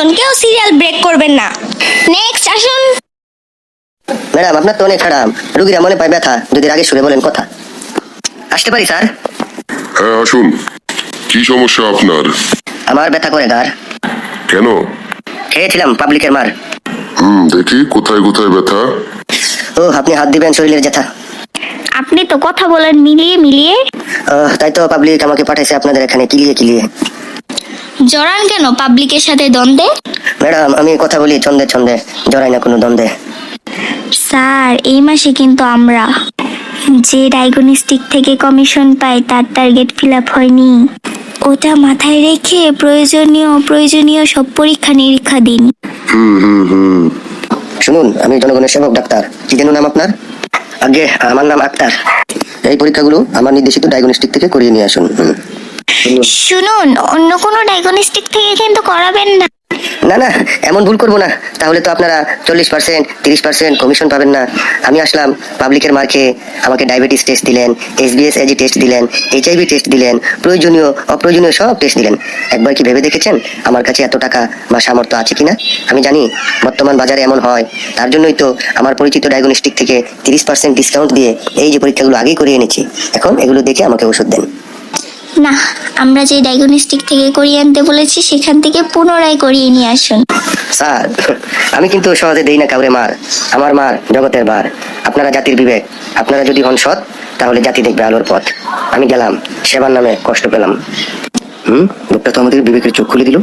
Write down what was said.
আসুন কেউ serial break করবেন না। নেক্সট আসুন। ম্যাডাম আপনার তো অনেক খারাপ। রুগীরা মনে পায় ব্যথা। যদি আগে সুরে বলেন কথা। আসতে পারি স্যার? হ্যাঁ আসুন। কি সমস্যা আপনার? আমার ব্যথা করে গার কেন? খেয়েছিলাম পাবলিকের মার। হুম দেখি কোথায় কোথায় ব্যথা। ও আপনি হাত দিবেন শরীরের ব্যথা। আপনি তো কথা বলেন মিলিয়ে মিলিয়ে। তাই তো পাবলিক আমাকে পাঠাইছে আপনাদের এখানে কিলিয়ে কিলিয়ে। জড়ান কেন পাবলিকের সাথে দ্বন্দ্বে? ম্যাডাম আমি কথা বলি ছন্দে ছন্দে জড়াই না কোনো দ্বন্দ্বে। স্যার এই মাসে কিন্তু আমরা। যে ডায়াগনস্টিক থেকে কমিশন পাই তার টার্গেট ফিল আপ হয়নি। ওটা মাথায় রেখে প্রয়োজনীয় প্রয়োজনীয় সব পরীক্ষা নিরীক্ষা দিন। হুম হুম হুম। শুনুন আমি জনগণের সেবক ডাক্তার। কি যেন নাম আপনার? আগে আমার নাম আক্তার। এই পরীক্ষাগুলো আমার নির্দেশিত ডায়াগনস্টিক থেকে করিয়ে নিয়ে আসুন। হুম। শুনুন অন্য কোনো ডায়াগনস্টিক থেকে কিন্তু করাবেন না। না না এমন ভুল করব না। তাহলে তো আপনারা চল্লিশ পার্সেন্ট তিরিশ পার্সেন্ট কমিশন পাবেন না। আমি আসলাম পাবলিকের মার খেয়ে আমাকে ডায়াবেটিস টেস্ট দিলেন এসবিএস এজি টেস্ট দিলেন এইচআইভি টেস্ট দিলেন প্রয়োজনীয় অপ্রয়োজনীয় সব টেস্ট দিলেন। একবার কি ভেবে দেখেছেন? আমার কাছে এত টাকা বা সামর্থ্য আছে কিনা? আমি জানি বর্তমান বাজারে এমন হয়। তার জন্যই তো আমার পরিচিত ডায়াগনস্টিক থেকে তিরিশ পার্সেন্ট ডিসকাউন্ট দিয়ে এই যে পরীক্ষাগুলো আগেই করিয়ে এনেছি। এখন এগুলো দেখে আমাকে ওষুধ দেন। না, আমরা যে ডায়াগনস্টিক থেকে করিয়ে আনতে বলেছি, সেখান থেকে পুনরায় করিয়ে নিয়ে আসুন। স্যার, আমি কিন্তু সহজে দেই না কাউরে মার। আমার মার জগতের মার আপনারা জাতির বিবেক। আপনারা যদি হন সৎ, তাহলে জাতি দেখবে আলোর পথ। আমি গেলাম, সেবার নামে কষ্ট পেলাম। হুম? লোকটা তো আমাদের বিবেকের চোখ খুলে দিল।